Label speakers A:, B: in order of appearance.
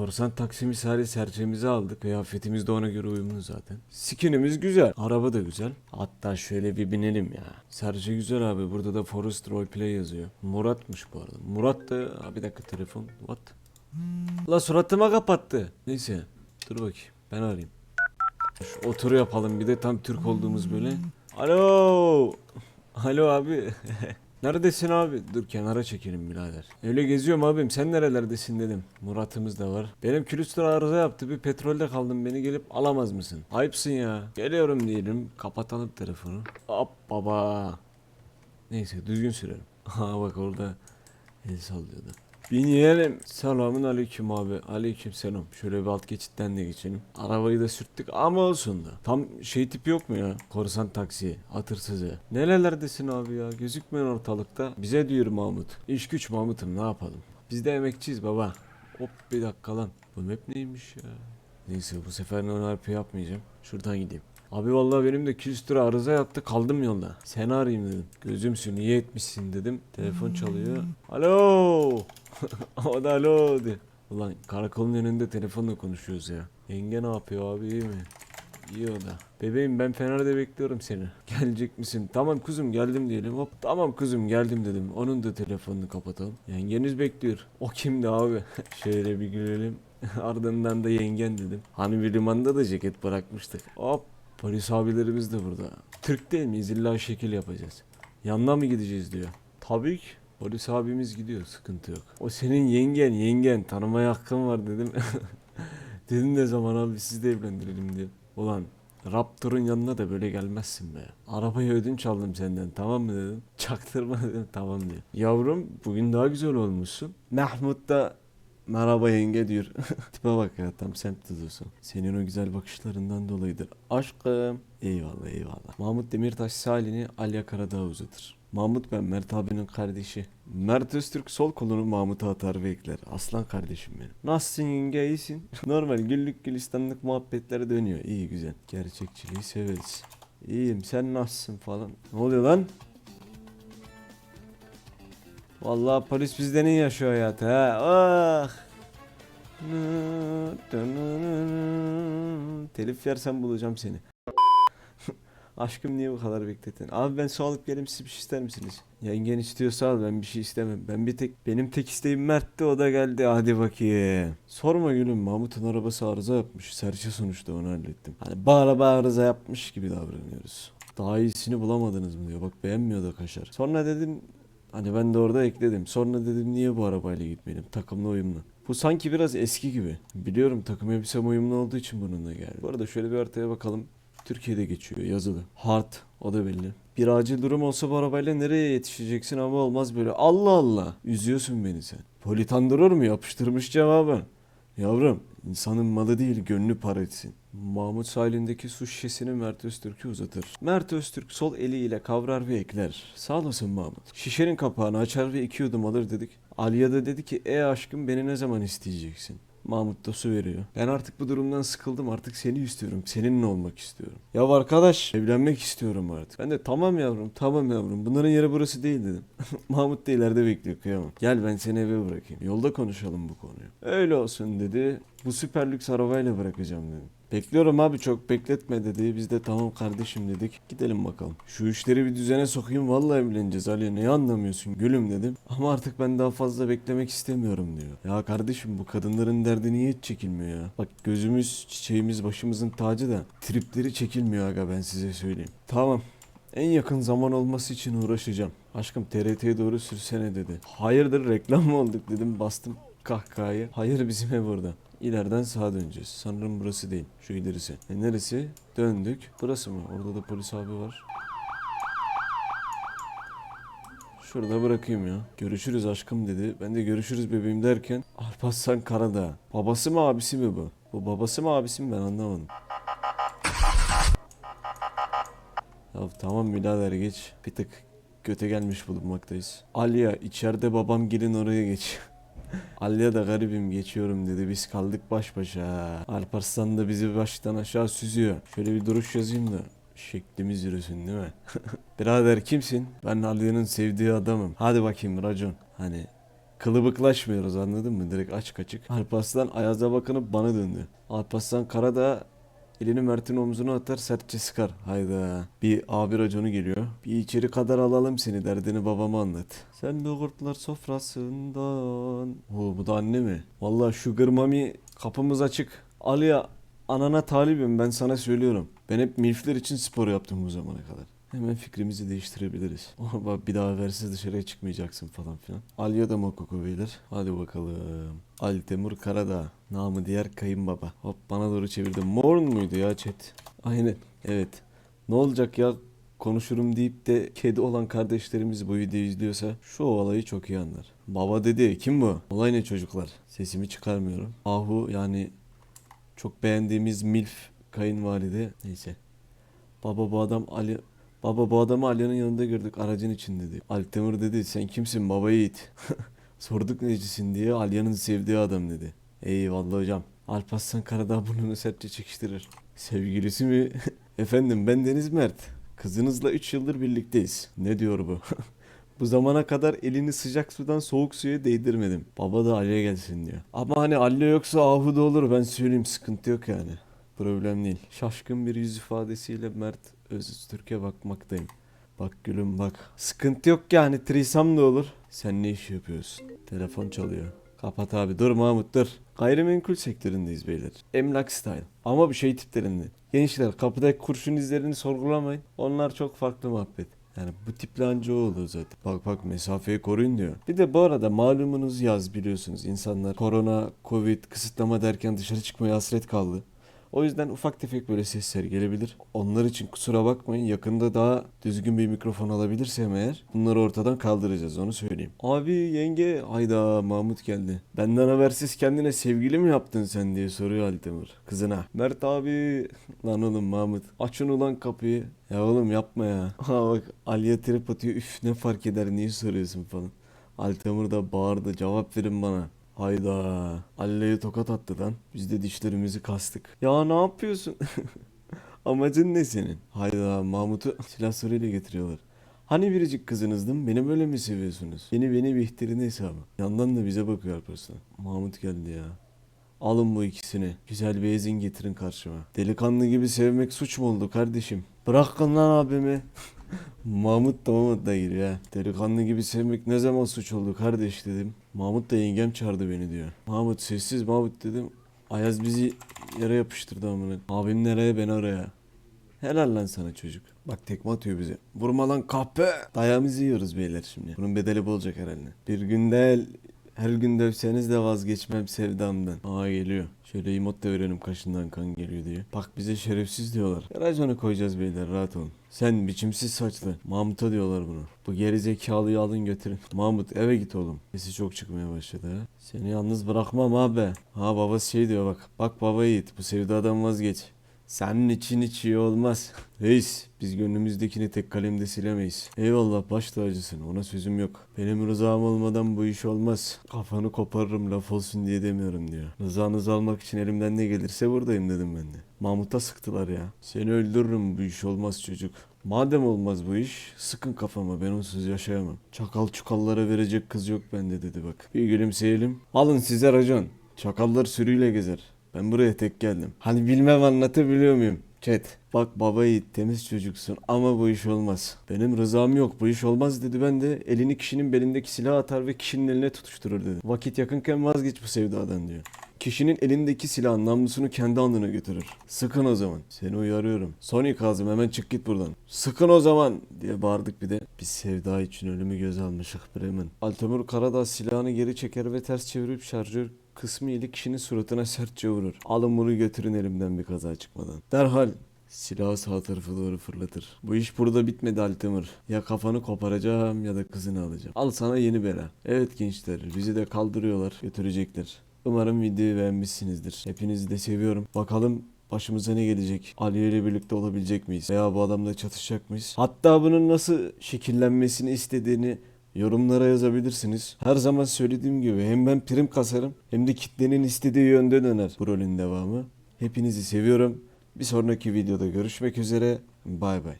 A: Korsan taksi misali serçemizi aldık. Kıyafetimiz de ona göre uyumlu zaten. Skinimiz güzel. Araba da güzel. Hatta şöyle bir binelim ya. Serçe güzel abi. Burada da Forest Roleplay yazıyor. Murat'mış bu arada. Murat da... Aa, bir dakika telefon. What? La suratıma kapattı. Neyse. Dur bakayım. Ben arayayım. Şu oturu yapalım bir de tam Türk olduğumuz böyle. Alo. Alo abi. Neredesin abi? Dur kenara çekelim birader. Öyle geziyorum abim sen nerelerdesin dedim. Murat'ımız da var. Benim külüstür arıza yaptı bir petrolde kaldım beni gelip alamaz mısın? Ayıpsın ya. Geliyorum diyelim kapatalım telefonu. Hop baba. Neyse düzgün sürelim. Ha bak orada el sallıyordu. Binelim. Selamun aleyküm abi. Aleyküm selam. Şöyle bir alt geçitten de geçelim. Arabayı da sürttük ama olsun da. Tam şey tipi yok mu ya? Korsan taksi. Hatırsızı. Nerelerdesin abi ya? Gözükmüyor ortalıkta. Bize diyor Mahmut. İş güç Mahmut'um ne yapalım? Biz de emekçiyiz baba. Hop bir dakika lan. Bu map neymiş ya? Neyse bu sefer non RP yapmayacağım. Şuradan gideyim. Abi vallahi benim de 200 lira arıza yaptı kaldım yolda. Seni arayayım dedim. Gözümsün iyi etmişsin dedim. Telefon çalıyor. Alo. o da alo de. Ulan karakolun önünde telefonla konuşuyoruz ya. Yenge ne yapıyor abi iyi mi? İyi o da. Bebeğim ben Fener'de bekliyorum seni. Gelecek misin? Tamam kuzum geldim diyelim. Hop tamam kuzum geldim dedim. Onun da telefonunu kapatalım. Yengeniz bekliyor. O kimdi abi? Şöyle bir gülelim. Ardından da yengen dedim. Hani bir limanda da ceket bırakmıştık. Hop polis abilerimiz de burada. Türk değil miyiz? İlla şekil yapacağız. Yanına mı gideceğiz diyor. Tabii ki. Polis abimiz gidiyor sıkıntı yok. O senin yengen yengen tanımaya hakkın var dedim. dedim ne zaman abi siz de evlendirelim diye. Ulan Raptor'un yanına da böyle gelmezsin be. Arabayı ödünç aldım senden tamam mı dedim. Çaktırma dedim tamam diyor. Yavrum bugün daha güzel olmuşsun. Mahmut da merhaba yenge diyor. Tipe bak ya tam semt tuzuyorsun. Senin o güzel bakışlarından dolayıdır. Aşkım. Eyvallah eyvallah. Mahmut Demirtaş salini Alya Karadağ uzatır. Mahmut ben Mert abinin kardeşi. Mert Öztürk sol kolunu Mahmut'a atar ve ekler. Aslan kardeşim benim. Nasılsın yenge iyisin? Normal güllük gülistanlık muhabbetler dönüyor. İyi güzel. Gerçekçiliği severiz. İyiyim sen nasılsın falan. Ne oluyor lan? Vallahi polis bizden iyi yaşıyor hayatı ha. Ah. Telif yersem bulacağım seni. Aşkım niye bu kadar beklettin? Abi ben su alıp geleyim siz bir şey ister misiniz? Yengen istiyorsa al ben bir şey istemem. Ben bir tek benim tek isteğim Mert'ti o da geldi hadi bakayım. Sorma gülüm Mahmut'un arabası arıza yapmış. Serçe sonuçta onu hallettim. Hani bu araba arıza yapmış gibi davranıyoruz. Daha iyisini bulamadınız mı diyor. Bak beğenmiyor da kaşar. Sonra dedim hani ben de orada ekledim. Sonra dedim niye bu arabayla gitmeyelim? Takımla uyumlu. Bu sanki biraz eski gibi. Biliyorum takım elbisem uyumlu olduğu için bununla geldi. Bu arada şöyle bir haritaya bakalım. Türkiye'de geçiyor yazılı. Hard o da belli. Bir acil durum olsa bu arabayla nereye yetişeceksin ama olmaz böyle. Allah Allah. Üzüyorsun beni sen. Politan durur mu? Yapıştırmış cevabı. Yavrum insanın malı değil gönlü para etsin. Mahmut sahilindeki su şişesini Mert Öztürk'e uzatır. Mert Öztürk sol eliyle kavrar ve ekler. Sağ olasın Mahmut. Şişenin kapağını açar ve iki yudum alır dedik. Aliye de dedi ki e aşkım beni ne zaman isteyeceksin? Mahmut da su veriyor. Ben artık bu durumdan sıkıldım artık seni istiyorum. Seninle olmak istiyorum. Ya arkadaş evlenmek istiyorum artık. Ben de tamam yavrum tamam yavrum bunların yeri burası değil dedim. Mahmut da ileride bekliyor kıyamam. Gel ben seni eve bırakayım. Yolda konuşalım bu konuyu. Öyle olsun dedi. Bu süper lüks arabayla bırakacağım dedim. Bekliyorum abi çok bekletme dedi. Biz de tamam kardeşim dedik. Gidelim bakalım. Şu işleri bir düzene sokayım vallahi evleneceğiz Ali. Ne anlamıyorsun gülüm dedim. Ama artık ben daha fazla beklemek istemiyorum diyor. Ya kardeşim bu kadınların derdi niye hiç çekilmiyor ya? Bak gözümüz çiçeğimiz başımızın tacı da tripleri çekilmiyor aga ben size söyleyeyim. Tamam. En yakın zaman olması için uğraşacağım. Aşkım TRT'ye doğru sürsene dedi. Hayırdır reklam mı olduk dedim bastım kahkahayı. Hayır bizim ev burada. İleriden sağa döneceğiz. Sanırım burası değil. Şu ilerisi. E neresi? Döndük. Burası mı? Orada da polis abi var. Şurada bırakayım ya. Görüşürüz aşkım dedi. Ben de görüşürüz bebeğim derken Alparslan Karadağ. Babası mı abisi mi bu? Bu babası mı abisi mi ben anlamadım. Ya tamam birader geç. Bir tık göte gelmiş bulunmaktayız. Alya içeride babam gelin oraya geç. Alya da garibim geçiyorum dedi. Biz kaldık baş başa. Alparslan da bizi baştan aşağı süzüyor. Şöyle bir duruş yazayım da şeklimiz yürüsün değil mi? Birader kimsin? Ben Alya'nın sevdiği adamım. Hadi bakayım racon. Hani kılıbıklaşmıyoruz anladın mı? Direkt açık açık. Alparslan Ayaz'a bakınıp bana döndü. Alparslan Karadağ elini Mert'in omzuna atar sertçe sıkar. Hayda. Bir abi raconu geliyor. Bir içeri kadar alalım seni derdini babama anlat. Sen de kurtlar sofrasından. Oo bu da anne mi? Vallahi Sugar Mami kapımız açık. Aliya anana talibim ben sana söylüyorum. Ben hep milfler için spor yaptım bu zamana kadar. Hemen fikrimizi değiştirebiliriz. Bak bir daha versiz dışarıya çıkmayacaksın falan filan. Alya da Mokoko beyler. Hadi bakalım. Ali Temur Karadağ. Namı diğer kayınbaba. Hop bana doğru çevirdim. Morn muydu ya chat? Aynen. Evet. Ne olacak ya konuşurum deyip de kedi olan kardeşlerimiz bu videoyu izliyorsa şu olayı çok iyi anlar. Baba dedi kim bu? Olay ne çocuklar? Sesimi çıkarmıyorum. Ahu yani çok beğendiğimiz MILF kayınvalide. Neyse. Baba bu adam Ali Baba bu adamı Alya'nın yanında gördük aracın içinde dedi. Altemur dedi sen kimsin baba yiğit. Sorduk necisin diye Alya'nın sevdiği adam dedi. Eyvallah hocam. Alparslan Karadağ burnunu sertçe çekiştirir. Sevgilisi mi? Efendim ben Deniz Mert. Kızınızla 3 yıldır birlikteyiz. Ne diyor bu? Bu zamana kadar elini sıcak sudan soğuk suya değdirmedim. Baba da Ali'ye gelsin diyor. Ama hani Ali yoksa Ahu da olur ben söyleyeyim sıkıntı yok yani. Problem değil. Şaşkın bir yüz ifadesiyle Mert Öztürk'e bakmaktayım. Bak gülüm bak. Sıkıntı yok yani trisam da olur. Sen ne iş yapıyorsun? Telefon çalıyor. Kapat abi dur Mahmut dur. Gayrimenkul sektöründeyiz beyler. Emlak style. Ama bir şey tiplerinde. Gençler kapıdaki kurşun izlerini sorgulamayın. Onlar çok farklı muhabbet. Yani bu tiple anca o oluyor zaten. Bak bak mesafeyi koruyun diyor. Bir de bu arada malumunuz yaz biliyorsunuz. insanlar korona, covid, kısıtlama derken dışarı çıkmaya hasret kaldı. O yüzden ufak tefek böyle sesler gelebilir. Onlar için kusura bakmayın. Yakında daha düzgün bir mikrofon alabilirsem eğer bunları ortadan kaldıracağız onu söyleyeyim. Abi yenge hayda Mahmut geldi. Benden habersiz kendine sevgili mi yaptın sen diye soruyor Altemur kızına. Mert abi lan oğlum Mahmut açın ulan kapıyı. Ya oğlum yapma ya. Ha bak Ali'ye trip atıyor üf ne fark eder niye soruyorsun falan. Altemur da bağırdı cevap verin bana. Hayda. Alle'ye tokat attı lan. Biz de dişlerimizi kastık. Ya ne yapıyorsun? Amacın ne senin? Hayda Mahmut'u silah soruyla getiriyorlar. Hani biricik kızınızdım beni böyle mi seviyorsunuz? Beni beni bir ihtirin hesabı. Yandan da bize bakıyor Alparslan. Mahmut geldi ya. Alın bu ikisini. Güzel bir ezin getirin karşıma. Delikanlı gibi sevmek suç mu oldu kardeşim? Bırakın lan abimi. Mahmut da Mahmut da giriyor ha. Delikanlı gibi sevmek ne zaman suç oldu kardeş dedim. Mahmut da yengem çağırdı beni diyor. Mahmut sessiz Mahmut dedim. Ayaz bizi yere yapıştırdı amına. Abim nereye ben oraya. Helal lan sana çocuk. Bak tekme atıyor bize. Vurma lan kahpe. Dayağımızı yiyoruz beyler şimdi. Bunun bedeli bu olacak herhalde. Bir gün değil her gün dövseniz de vazgeçmem sevdamdan. Aa geliyor. Şöyle emot da verelim kaşından kan geliyor diye. Bak bize şerefsiz diyorlar. Raconu koyacağız beyler rahat olun. Sen biçimsiz saçlı. Mahmut'a diyorlar bunu. Bu geri zekalıyı alın götürün. Mahmut eve git oğlum. Sesi çok çıkmaya başladı ha. Seni yalnız bırakmam abi. Ha babası şey diyor bak. Bak baba yiğit bu sevdadan vazgeç. Senin için hiç iyi olmaz. Reis biz gönlümüzdekini tek kalemde silemeyiz. Eyvallah baş tacısın ona sözüm yok. Benim rızam olmadan bu iş olmaz. Kafanı koparırım laf olsun diye demiyorum diyor. Rızanızı almak için elimden ne gelirse buradayım dedim ben de. Mahmut'a sıktılar ya. Seni öldürürüm bu iş olmaz çocuk. Madem olmaz bu iş sıkın kafama ben onsuz yaşayamam. Çakal çukallara verecek kız yok bende dedi bak. Bir gülümseyelim. Alın size racon. Çakallar sürüyle gezer. Ben buraya tek geldim. Hani bilmem anlatabiliyor muyum? Chat. Bak baba yiğit temiz çocuksun ama bu iş olmaz. Benim rızam yok bu iş olmaz dedi ben de elini kişinin belindeki silah atar ve kişinin eline tutuşturur dedi. Vakit yakınken vazgeç bu sevdadan diyor. Kişinin elindeki silahın namlusunu kendi alnına götürür. Sıkın o zaman. Seni uyarıyorum. Son ikazım hemen çık git buradan. Sıkın o zaman diye bağırdık bir de. Biz sevda için ölümü göze almışık Bremen. Altemur Karadağ silahını geri çeker ve ters çevirip şarjör kısmı ile kişinin suratına sertçe vurur. Alın bunu götürün elimden bir kaza çıkmadan. Derhal silahı sağ tarafa doğru fırlatır. Bu iş burada bitmedi Altemur. Ya kafanı koparacağım ya da kızını alacağım. Al sana yeni bela. Evet gençler bizi de kaldırıyorlar götürecekler. Umarım videoyu beğenmişsinizdir. Hepinizi de seviyorum. Bakalım başımıza ne gelecek? Aliye ile birlikte olabilecek miyiz? Veya bu adamla çatışacak mıyız? Hatta bunun nasıl şekillenmesini istediğini yorumlara yazabilirsiniz. Her zaman söylediğim gibi hem ben prim kasarım hem de kitlenin istediği yönde döner bu rolün devamı. Hepinizi seviyorum. Bir sonraki videoda görüşmek üzere. Bay bay.